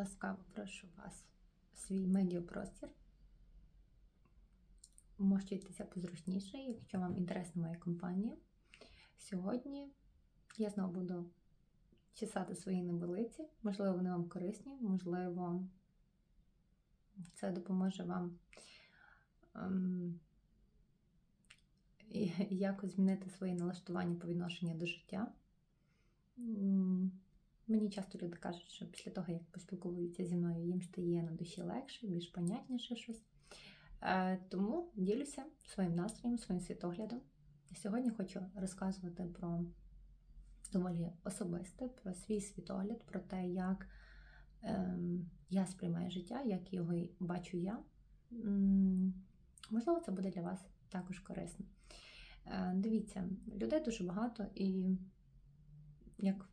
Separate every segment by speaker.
Speaker 1: Ласкаво прошу вас в свій медіапростір. Можете позручніше, якщо вам інтересна моя компанія. Сьогодні я знову буду чесати свої небелиці. Можливо, вони вам корисні, можливо, це допоможе вам ем, якось змінити свої налаштування по відношенню до життя. Мені часто люди кажуть, що після того, як поспілкуються зі мною, їм стає на душі легше, більш понятніше щось. Е, Тому ділюся своїм настроєм, своїм світоглядом. Сьогодні хочу розказувати про доволі особисте, про свій світогляд, про те, як ем, я сприймаю життя, як його бачу я. Можливо, це буде для вас також корисно. Е, Дивіться, людей дуже багато, і як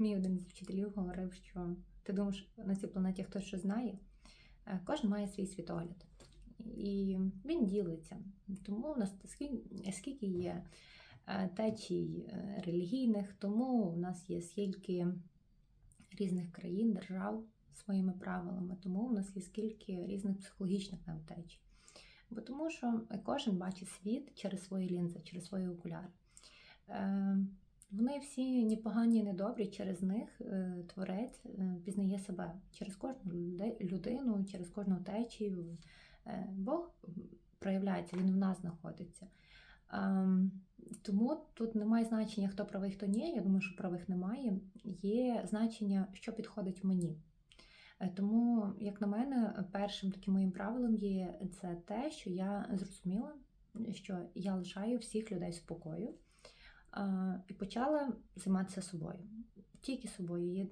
Speaker 1: мій один з вчителів говорив, що ти думаєш, на цій планеті хтось що знає, Е, кожен має свій світогляд. І він ділиться. Тому у нас скільки, є е, течій е, релігійних, тому у нас є скільки різних країн, держав своїми правилами, тому у нас є скільки різних психологічних нам течій. Бо тому що кожен бачить світ через свої лінзи, через свої окуляри. Вони всі ні погані, ні добрі, через них е, творець е, пізнає себе через кожну людину, через кожну течію. Е, Бог проявляється, він в нас знаходиться. Ем, Тому тут немає значення, хто правий, хто ні. Я думаю, що правих немає. Є значення, що підходить мені. Тому, як на мене, першим таким моїм правилом є це те, що я зрозуміла, що я лишаю всіх людей спокою і почала займатися собою. Тільки собою.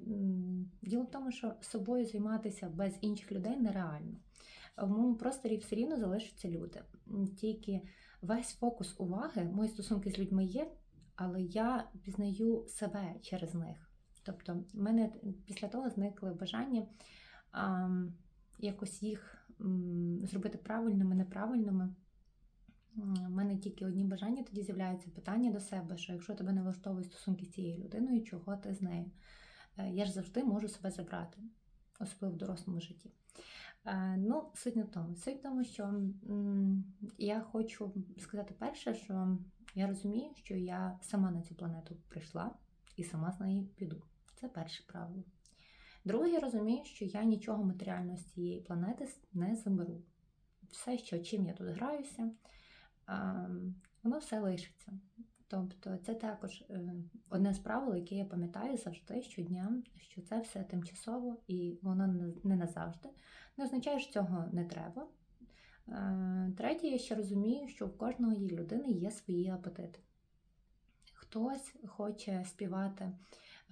Speaker 1: Діло в тому, що собою займатися без інших людей нереально. В моєму просторі все рівно залишаться люди. Тільки весь фокус уваги, мої стосунки з людьми є, але я пізнаю себе через них. Тобто, в мене після того зникли бажання а, якось їх м, зробити правильними, неправильними. У мене тільки одні бажання тоді з'являються питання до себе, що якщо тебе не влаштовують стосунки з цією людиною, чого ти з нею? Е, Я ж завжди можу себе забрати, особливо в дорослому житті. Е, Ну, суть не в тому. Суть в тому, що я хочу сказати перше, що я розумію, що я сама на цю планету прийшла і сама з неї піду. Це перше правило. Друге, я розумію, що я нічого матеріального з цієї планети не заберу. Все, що чим я тут граюся, воно все лишиться. Тобто, це також е, одне з правил, яке я пам'ятаю завжди щодня, що це все тимчасово і воно не- не назавжди. Не означає, що цього не треба. Е, Третє, я ще розумію, що в кожної людини є свої апетити. Хтось хоче співати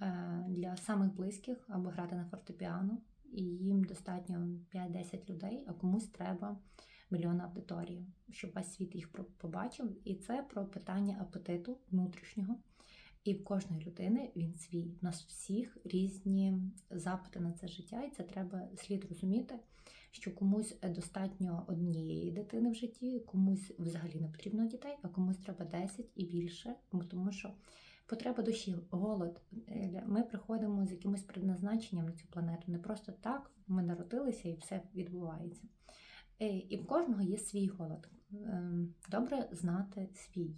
Speaker 1: е, для самих близьких або грати на фортепіано, і їм достатньо 5-10 людей, а комусь треба мільйон аудиторії, щоб весь світ їх побачив. І це про питання апетиту внутрішнього. І в кожної людини він свій. У нас всіх різні запити на це життя, і це треба слід розуміти, що комусь достатньо однієї дитини в житті, комусь взагалі не потрібно дітей, а комусь треба 10 і більше, тому що потреба душі, голод. Е, Ми приходимо з якимось предназначенням на цю планету. Не просто так ми народилися і все відбувається. Е, І в кожного є свій голод. Ем, Добре знати свій,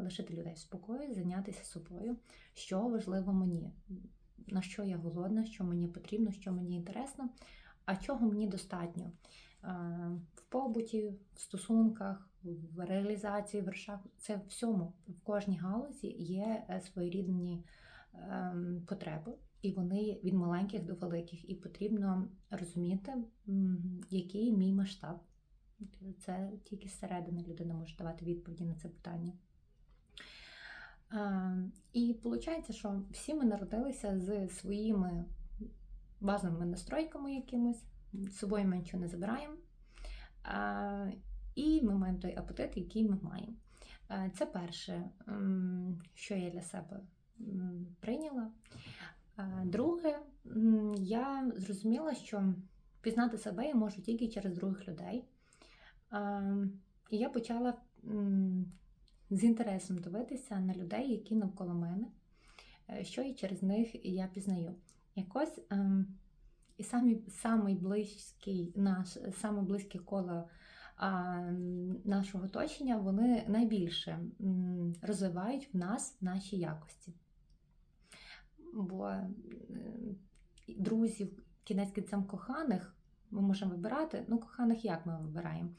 Speaker 1: лишити людей в спокої, зайнятися собою, що важливо мені, на що я голодна, що мені потрібно, що мені інтересно, а чого мені достатньо Е, в побуті, в стосунках, в реалізації, в вершах. Це всьому, в кожній галузі є е, своєрідні ем, потреби. І вони від маленьких до великих, і потрібно розуміти, який мій масштаб. Це тільки зсередини людина може давати відповіді на це питання. І виходить, що всі ми народилися з своїми базовими настройками якимось, з собою ми нічого не забираємо. І ми маємо той апетит, який ми маємо. Це перше, що я для себе прийняла. А, Друге, я зрозуміла, що пізнати себе я можу тільки через других людей. І я почала з інтересом дивитися на людей, які навколо мене, е, що і через них я пізнаю. Якось ем, І самі, самий близький наш, саме близьке коло нашого оточення, вони найбільше розвивають в нас наші якості. Е, друзів, кінець кінцем коханих, ми можемо вибирати. Ну, коханих як ми вибираємо?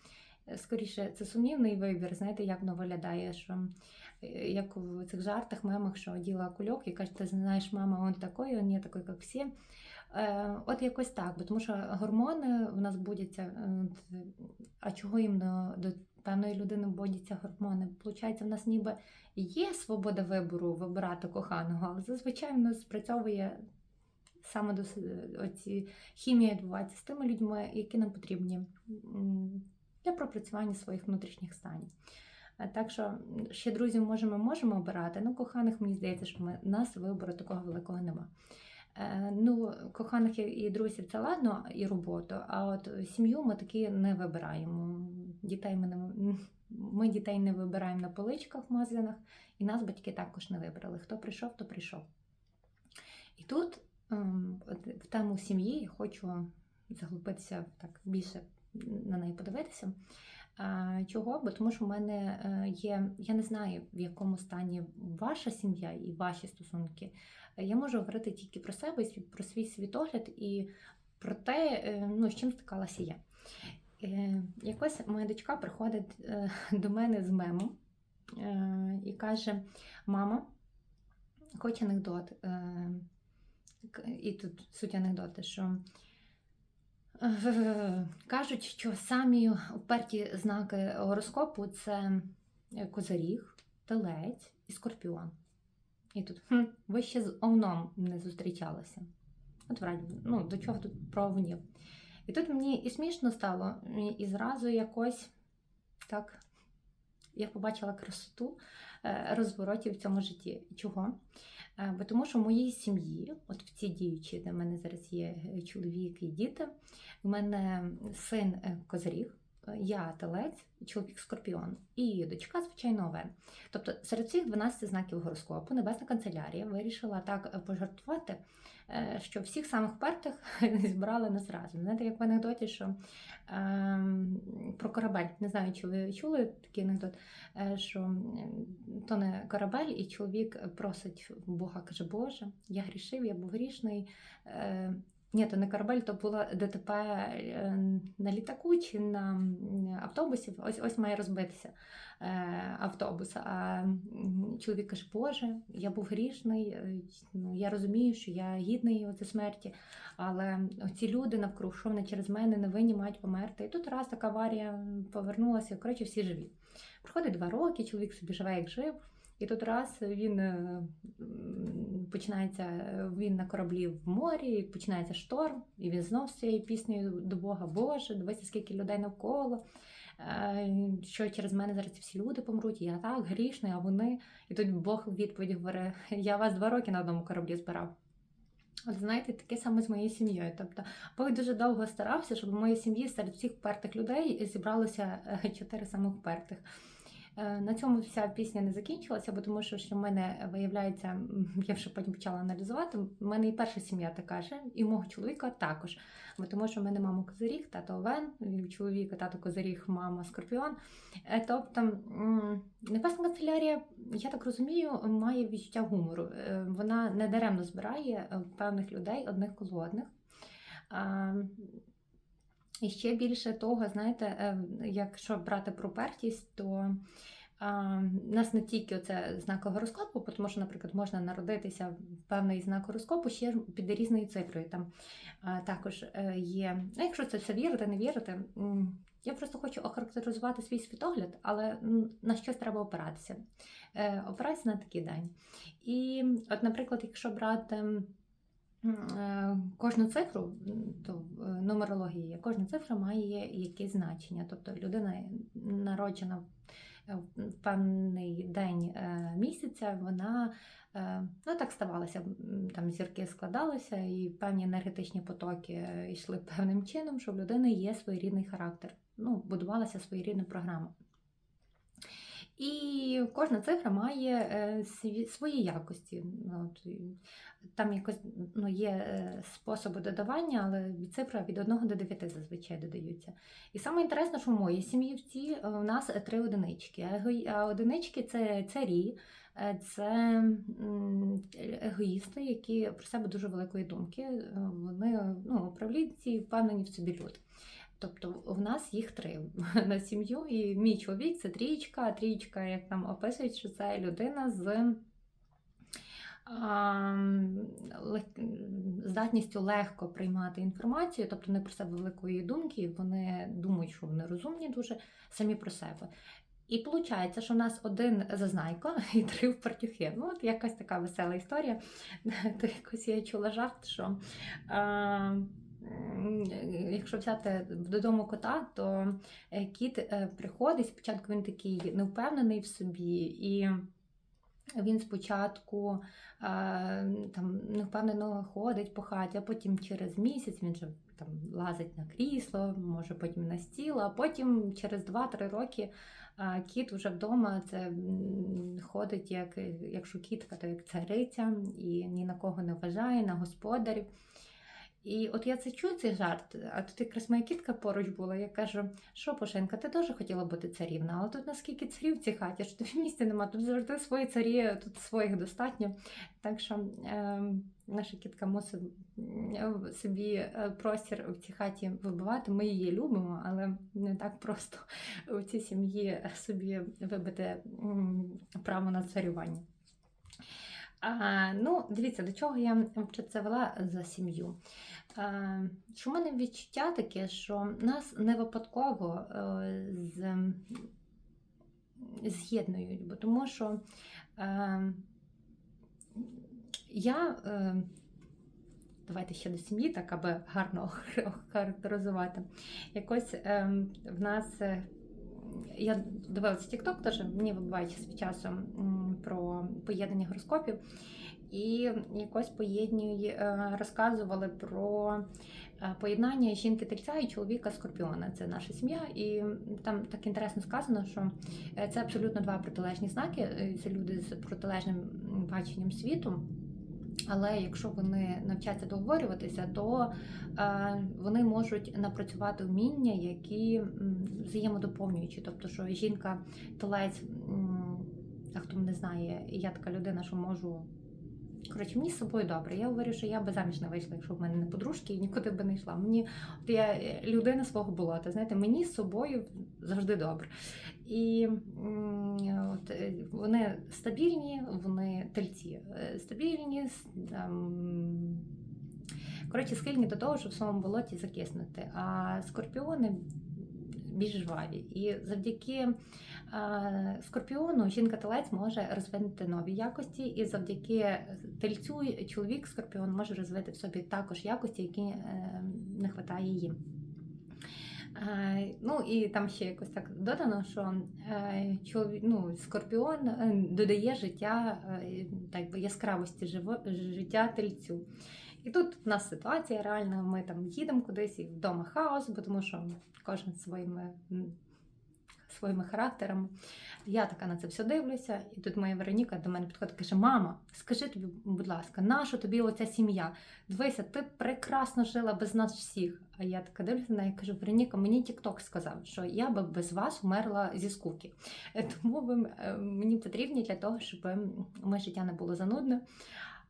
Speaker 1: Е, Скоріше, це сумнівний вибір, знаєте, як воно виглядає, що е, як в цих жартах, мемах, що оділа кульок і каже, ти знаєш, мама, он такий, он не такий, як всі. Е, От якось так, бо тому що гормони в нас будяться. е, А чого їм до, до певної людини вводяться гормони? Получається, в нас ніби є свобода вибору вибирати коханого, але зазвичай в нас спрацьовує саме до оці хімія відбувається з тими людьми, які нам потрібні для пропрацювання своїх внутрішніх станів. Е, Так що ще друзів можемо, можемо обирати, але коханих мені здається, що ми, нас вибору такого великого нема. Е, Ну, коханих і- друзів це ладно, і роботу, а от сім'ю ми таки не вибираємо. Дітей ми, не, ми дітей не вибираємо на поличках в магазинах, і нас батьки також не вибрали. Хто прийшов, то прийшов. І тут ем, в тему сім'ї я хочу заглибитися так більше на неї подивитися. Чого? Бо тому що в мене е, є, я не знаю, в якому стані ваша сім'я і ваші стосунки. Я можу говорити тільки про себе, про свій світогляд і про те, е, ну, з чим стикалася я. Е, Якось моя дочка приходить до мене з мемом і каже: Мама, хоч анекдот. І тут суть анекдоти, що кажуть, що самі уперті знаки гороскопу це козиріг, телець і скорпіон. І тут хм, ви ще з овном не зустрічалися. От враді, ну, до чого тут про овнів. І тут мені і смішно стало, і- і зразу якось так я побачила красоту е, розворотів в цьому житті. Чого? Е, Бо тому що в моїй сім'ї, от в цій діючі, де в мене зараз є е, чоловік і діти, в мене син е, козиріг, е, я телець, чоловік скорпіон і дочка, звичайно, овен. Тобто серед цих 12 знаків гороскопу Небесна канцелярія вирішила так е, пожартувати, е, що всіх самих пертих зібрали нас разом. Знаєте, як в анекдоті, що ем, про корабель, не знаю, чи ви чули такий анекдот, е, що м, тоне корабель, і чоловік просить Бога, каже, Боже, я грішив, я був грішний. Е, ні, то не корабель, то було ДТП е, на літаку чи на автобусі. Ось ось має розбитися е, автобус. А чоловік каже, Боже, я був грішний, е, ну, я розумію, що я гідний за смерті, але ці люди навкруг, що вони через мене не винні, мають померти. І тут раз така аварія повернулася, коротше, всі живі. Проходить два роки, чоловік собі живе, як жив. І тут раз він е, починається він на кораблі в морі, і починається шторм, і він знов з цією піснею до Бога, Боже, дивися, скільки людей навколо. е, Що через мене зараз всі люди помруть, я так грішний, а вони. І тут Бог в відповідь говорить: я вас два роки на одному кораблі збирав. От знаєте, таке саме з моєю сім'єю. Тобто, Бог дуже довго старався, щоб в моїй сім'ї серед всіх впертих людей зібралося е, чотири самих впертих. Е, На цьому вся пісня не закінчилася, бо тому що, що в мене виявляється, я вже потім почала аналізувати. В мене і перша сім'я така ж, і мого чоловіка також. Бо тому що в мене мама Козиріг, тато Овен, чоловіка тато Козиріг, мама Скорпіон. Е, Тобто Небесна канцелярія, я так розумію, має відчуття гумору. Е, Вона не даремно збирає е, певних людей одних коло одних. І ще більше того, знаєте, е, якщо брати про пертість, то у нас не тільки оце знак гороскопу, тому що, наприклад, можна народитися в певний знак гороскопу ще під різною цифрою. Там також е, є, ну, якщо це все вірити, не вірити. Я просто хочу охарактеризувати свій світогляд, але на щось треба опиратися. Е, Опиратися на такий день. І, от, наприклад, якщо брати. Е, Кожну цифру, то е, нумерології кожна цифра має якесь значення. Тобто людина народжена в- е, певний день е, місяця, вона е, ну так ставалося, там зірки складалися, і певні енергетичні потоки е, йшли певним чином, що в людини є своєрідний характер. Ну, будувалася своєрідна програма. І кожна цифра має е, свої якості. Ну, Там якось ну, є е, способи додавання, але від цифри від 1 до 9 зазвичай додаються. І саме інтересне, що в моїй сім'ї цій е, у нас три одинички. А одинички це царі, це егоїсти, які про себе дуже великої думки. Вони ну, управлінці, впевнені в собі люди. Тобто в нас їх три на сім'ю, і мій чоловік це трієчка, а трієчка, як там описують, що це людина з здатністю легко приймати інформацію, тобто не про себе великої думки, вони думають, що вони розумні дуже самі про себе. І виходить, що в нас один зазнайко і три впартюхи. Ну, от якась така весела історія. То якось я чула жарт, що а, якщо взяти додому кота, то е, кіт е, приходить, спочатку він такий невпевнений в собі, і він спочатку а, там невпевнено ходить по хаті, а потім через місяць він же там лазить на крісло, може потім на стіл, а потім через 2-3 роки кіт вже вдома це ходить, як, якщо кітка, то як цариця, і ні на кого не вважає, на господарів. І от я це чую, цей жарт, а тут якраз моя кітка поруч була. Я кажу, що Пошенка, ти теж хотіла бути царівна, але тут наскільки царів в цій хаті, що тобі місця нема, тут завжди свої царі, тут своїх достатньо. Так що е, наша кітка мусить собі простір в цій хаті вибивати. Ми її любимо, але не так просто у цій сім'ї собі вибити право на царювання. Ну, дивіться, до чого я вже це вела за сім'ю. А, що в мене відчуття таке, що нас не випадково е, з, з'єднують, бо тому що е, я. Е, Давайте ще до сім'ї, так аби гарно охарактеризувати. Якось е, в нас е, я дивилася TikTok, теж мені вибивають час від часу м, про поєднання гороскопів. І якось поєднює, е, розказували про е, поєднання жінки тельця і чоловіка скорпіона. Це наша сім'я. І там так інтересно сказано, що е, це абсолютно два протилежні знаки. Це люди з протилежним баченням світу. Але якщо вони навчаться договорюватися, то е, вони можуть напрацювати вміння, які взаємодоповнюючі. Тобто, що жінка телець, а хто мене знає, я така людина, що можу. Коротше, мені з собою добре. Я говорю, що я би заміж не вийшла, якщо в мене не подружки і нікуди би не йшла. Мені от я е, людина свого болота. Знаєте, мені з собою завжди добре. І от, е, вони стабільні, вони тельці, е, стабільні, с- ем, коротше, схильні до того, щоб в своєму болоті закиснути. А скорпіони більш жваві. І завдяки е, скорпіону жінка-телець може розвинути нові якості, і завдяки тельцю чоловік скорпіон може розвити в собі також якості, які е, не вистачає їм. Е, Ну і там ще якось так додано, що ну, скорпіон додає життя так яскравості життя тельцю. І тут в нас ситуація реальна. Ми там їдемо кудись і вдома хаос, бо тому що кожен своїми, своїми характерами. Я така на це все дивлюся, і тут моя Вероніка до мене підходить каже: Мама, скажи тобі, будь ласка, наша тобі оця сім'я? Дивися, ти прекрасно жила без нас всіх. А я така дивлюся на неї і кажу: Вероніка, мені Тікток сказав, що я би без вас вмерла зі скуки. Е, Тому ви е, мені потрібні для того, щоб моє життя не було занудне.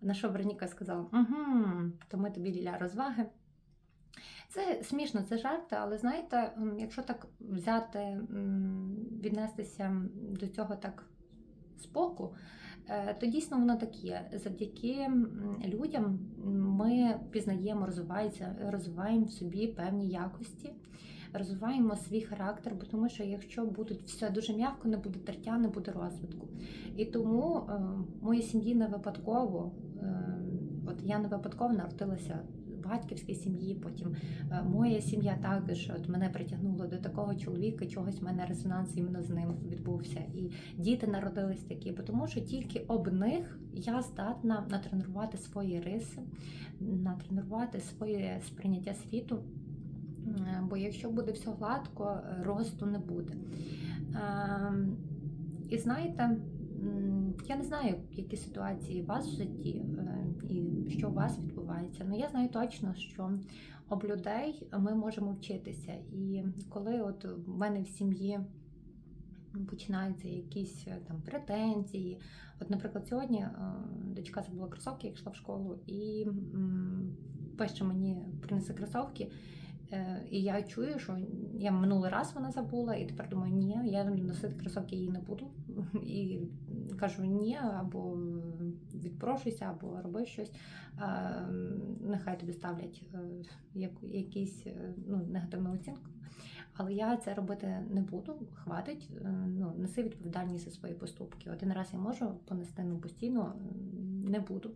Speaker 1: На що Вероніка сказала: угу, то ми тобі для розваги. Це смішно, це жарти, але знаєте, якщо так взяти, віднестися до цього так з боку, е, то дійсно воно так є. Завдяки людям ми пізнаємо, розвивається, розвиваємо в собі певні якості, розвиваємо свій характер, бо тому що якщо будуть все дуже м'яко, не буде тертя, не буде розвитку. І тому е, моїй сім'ї не випадково, е, от я не випадково народилася батьківській сім'ї, потім е, моя сім'я також от мене притягнуло до такого чоловіка, чогось в мене резонанс іменно з ним відбувся. І діти народились такі, тому що тільки об них я здатна натренувати свої риси, натренувати своє сприйняття світу. Бо якщо буде все гладко, росту не буде. Ем, І знаєте, я не знаю, які ситуації у вас в житті е, і що у вас відбувається. Але я знаю точно, що об людей ми можемо вчитися. І коли от в мене в сім'ї починаються якісь е, там претензії. От, наприклад, сьогодні е, дочка забула кросовки, як йшла в школу, і пише мені принеси кросовки. Е, І я чую, що я минулий раз вона забула, і тепер думаю, ні, я носити кросовки її не буду. І кажу ні, або відпрошуйся, або роби щось. Нехай тобі ставлять е, якісь е, ну, негативну оцінку. Але я це робити не буду, хватить. Ну, неси відповідальність за свої поступки. Один раз я можу понести, ну постійно не буду.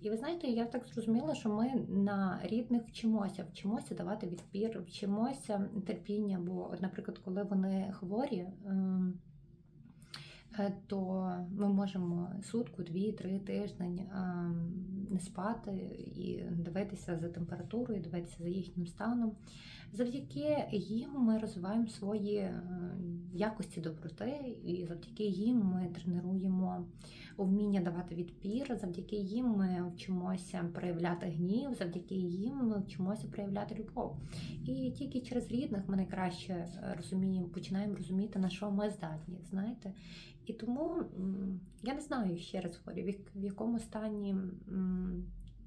Speaker 1: І ви знаєте, я так зрозуміла, що ми на рідних вчимося, вчимося давати відпір, вчимося терпіння. Бо, от, наприклад, коли вони хворі, ем, е, то ми можемо сутку, дві, три тиждень ем, не спати і дивитися за температурою, дивитися за їхнім станом. Завдяки їм ми розвиваємо свої е, якості доброти, і завдяки їм ми тренуємо вміння давати відпір, завдяки їм ми вчимося проявляти гнів, завдяки їм ми вчимося проявляти любов. І тільки через рідних ми найкраще е, розуміємо, починаємо розуміти, на що ми здатні, знаєте. І тому я не знаю ще раз говорю, в якому стані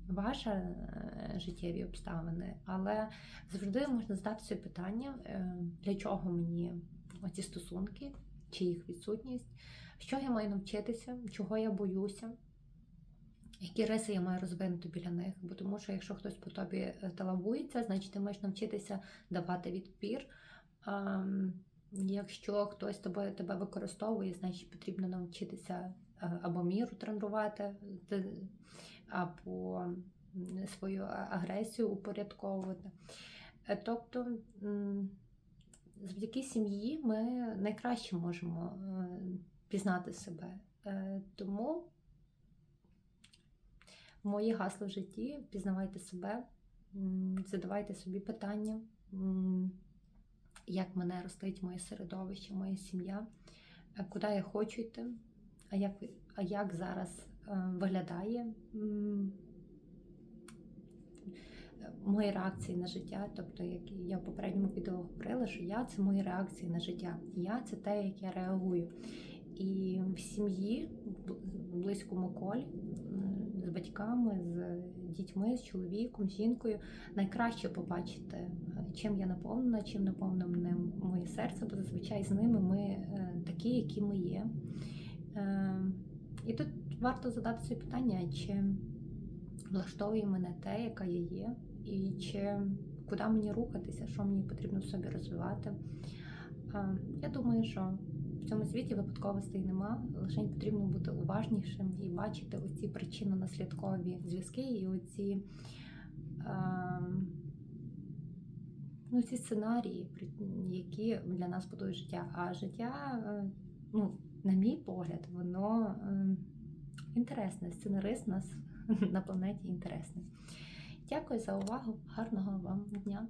Speaker 1: ваші е, життєві обставини, але завжди можна задати собі питання, е, для чого мені оці стосунки, чи їх відсутність, що я маю навчитися, чого я боюся. Які риси я маю розвинути біля них? Бо тому що якщо хтось по тобі е, талабується, значить ти маєш навчитися давати відпір. Якщо хтось тобою тебе використовує, значить потрібно навчитися е, або міру тренувати, або свою агресію упорядковувати. Е, Тобто, завдяки сім'ї ми найкраще можемо е, пізнати себе. Е, Тому моє гасло в житті пізнавайте себе, задавайте собі питання, як мене ростить моє середовище, моя сім'я, е, куди я хочу йти, а як, а як зараз е, виглядає мої реакції на життя. Тобто, як я в попередньому відео говорила, що я це мої реакції на життя. Я це те, як я реагую. І в сім'ї, в близькому колі, з батьками, з дітьми, з чоловіком, з жінкою, найкраще побачити, е, чим я наповнена, чим наповнене моє серце, бо зазвичай з ними ми е, такі, які ми є. Е, І тут варто задати собі питання, чи влаштовує мене те, яка я є, і чи куди мені рухатися, що мені потрібно в собі розвивати. Я думаю, що цьому світі випадковостей нема, лише потрібно бути уважнішим і бачити оці причинно-наслідкові зв'язки і оці, а, ну, ці сценарії, які для нас будують життя. А життя, е, ну, на мій погляд, воно е, інтересне. Сценарист нас на планеті інтересний. Дякую за увагу. Гарного вам дня!